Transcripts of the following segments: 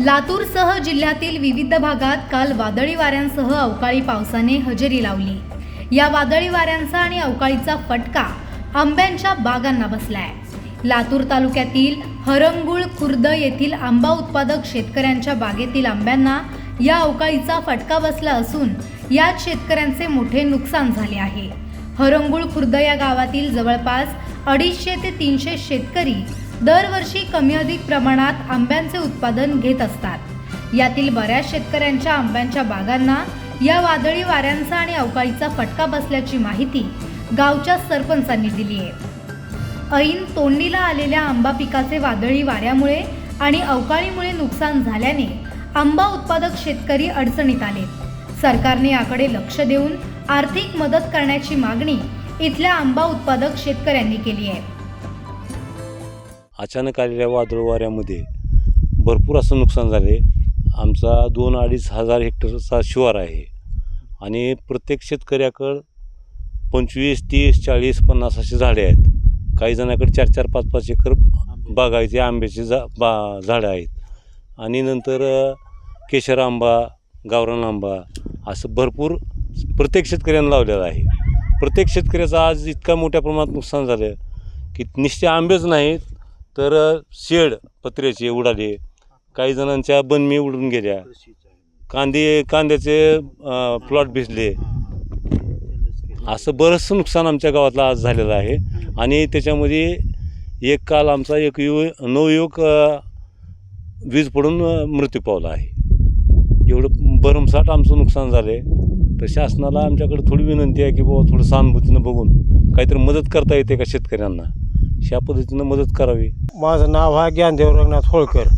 लातूरसह जिल्ह्यातील विविध भागात काल वादळी वाऱ्यांसह अवकाळी पावसाने हजेरी लावली. या वादळी वाऱ्यांचा आणि अवकाळीचा फटका आंब्यांच्या बागांना बसलाय. लातूर तालुक्यातील हरंगुळ खुर्द येथील आंबा उत्पादक शेतकऱ्यांच्या बागेतील आंब्यांना या अवकाळीचा फटका बसला असून यात शेतकऱ्यांचे मोठे नुकसान झाले आहे. हरंगुळ खुर्द या गावातील जवळपास अडीचशे ते तीनशे शेतकरी दरवर्षी कमी अधिक प्रमाणात आंब्यांचे उत्पादन घेत असतात. यातील बऱ्याच शेतकऱ्यांच्या आंब्यांच्या बागांना या वादळी वाऱ्यांचा आणि अवकाळीचा फटका बसल्याची माहिती गावच्या सरपंचांनी दिली आहे. ऐन तोंडीला आलेल्या आंबा पिकाचे वादळी वाऱ्यामुळे आणि अवकाळीमुळे नुकसान झाल्याने आंबा उत्पादक शेतकरी अडचणीत आले. सरकारने याकडे लक्ष देऊन आर्थिक मदत करण्याची मागणी इथल्या आंबा उत्पादक शेतकऱ्यांनी केली आहे. अचानक आलेल्या वादळ वाऱ्यामध्ये भरपूर असं नुकसान झाले. आमचा दोन अडीच हजार हेक्टरचा शिवार आहे. आणि प्रत्येक शेतकऱ्याकडं पंचवीस तीस चाळीस पन्नास असे झाडे आहेत. काही जणांकडे चार चार पाच पाच एकर बागायचे आंब्याचे जा बा झाडं आहेत. आणि नंतर केशर आंबा गावरान आंबा असं भरपूर प्रत्येक शेतकऱ्यांना लावलेलं आहे. प्रत्येक शेतकऱ्याचं आज इतका मोठ्या प्रमाणात नुकसान झालं की निश्चित आंबेच नाहीत. तर शेड पत्र्याचे उडाले. काही जणांच्या बनमी उडून गेल्या. कांदे कांद्याचे प्लॉट भिजले. असं बरंचसं नुकसान आमच्या गावातलं आज झालेलं आहे. आणि त्याच्यामध्ये एक काल आमचा एक यु नवयुवक वीज पडून मृत्यू पावला आहे. एवढं भरमसाठ आमचं नुकसान झालं आहे तर शासनाला आमच्याकडे थोडी विनंती आहे की बाबा थोडं सहानुभूतीनं बघून काहीतरी मदत करता येते का शेतकऱ्यांना? अशा पद्धतीनं मदत करावी. माझं नाव आहे ज्ञानदेव रंगनाथ होळकर.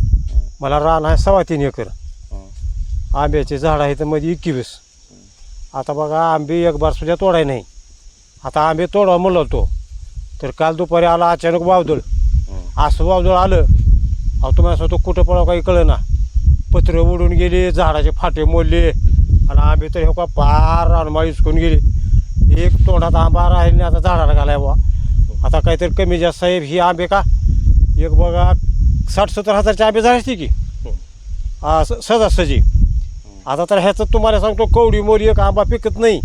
मला रान आहे सव्वा तीन एकर. आंब्याचे झाड आहेत मध्ये एकवीस. आता बघा आंबे एक बार सुद्धा तोडाय नाही. आता आंबे तोडा म्हणलं होतो. तर काल दुपारी आला अचानक वावदळ. असं वावदळ आलं. अहो तुम्हाला सांगतो कुठं पडावं काही कळलं ना पत्र उडून गेले झाडाचे फाटे मोडले. आणि आंबे तर हे का पार रानमाळ इसकून गेले. एक तोंडात आंबा राहील आता झाडाला घालाय बुवा आता काहीतरी कमी जास्त साहेब ही आंबे का? एक बघा साठ सत्तर हजारचे आंबे झाले असते की? हा. सहजासहजी आता तर ह्याचं तुम्हाला सांगतो कवडी मोरी एक आंबा पिकत नाही.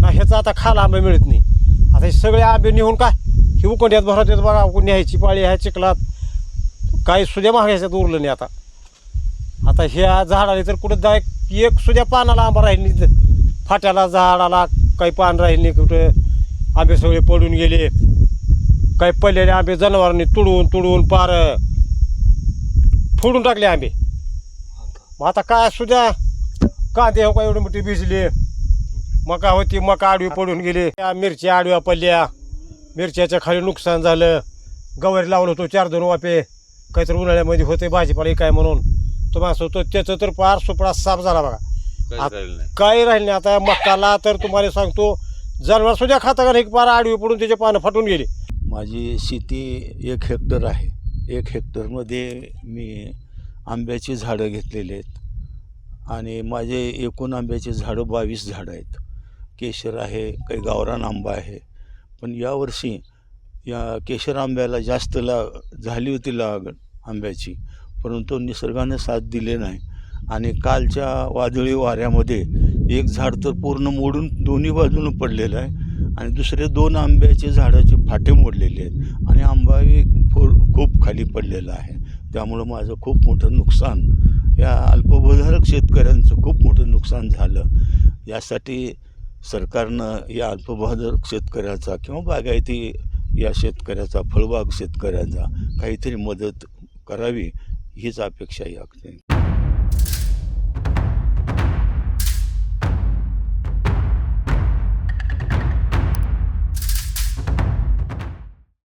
ना ह्याचा आता खाला आंबा मिळत नाही. आता हे सगळे आंबे नेऊन काय? हे उकोंड्यात भरत येत बघा कोण न्यायची पाळी आहे चिखलात. काही सुद्या महागायच्यात उरलं नाही आता. आता ह्या झाडाला तर कुठं जाय एक सुद्या पानाला आंबा राहील नाही. फाट्याला झाडाला काही पान राहील नाही कुठं. आंबे सगळे पडून गेले. काही पडलेले आंबे जनावरांनी तुडवून तुडवून पार फोडून टाकले आंबे. मग आता काय सुद्धा कांदे हो का एवढे मोठे भिजले. मका होती मका आडवी पडून गेले. त्या मिरच्या आडव्या पडल्या. मिरच्याच्या खाली नुकसान झालं. गवारी लावलं होतो चार दोन वापे काहीतरी उन्हाळ्यामध्ये होते भाजीपाला काय म्हणून. तुम्हाला सांगतो त्याचं तर पार सुपडा साफ झाला बघा. आत- काही राहिलं नाही. आता मकाला तर तुम्हाला सांगतो जनावर सुद्धा खाता का नाही पार आडवी पडून त्याचे पानं फाटून गेले. माझी शेती एक हेक्टर आहे. एक हेक्टरमध्ये मी आंब्याची झाडं घेतलेली आहेत. आणि माझे एकूण आंब्याचे झाडं बावीस झाडं आहेत. केशर आहे काही गावरान आंबा आहे. पण यावर्षी या केशर आंब्याला जास्त ला झाली होती लागण आंब्याची. परंतु निसर्गाने साथ दिले नाही. आणि कालच्या वादळी वाऱ्यामध्ये एक झाड तर पूर्ण मोडून दोन्ही बाजूनं पडलेलं आहे. आणि दुसरे दोन आंब्याचे झाडाचे फाटे मोडलेले आहेत. आणि आंबाही फुल खूप खाली पडलेला आहे. त्यामुळं माझं खूप मोठं नुकसान या अल्पभूधारक शेतकऱ्यांचं खूप मोठं नुकसान झालं. यासाठी सरकारनं या अल्पभूधारक शेतकऱ्याचा किंवा बागायती या शेतकऱ्याचा फळबाग शेतकऱ्याचा काहीतरी मदत करावी हीच अपेक्षा या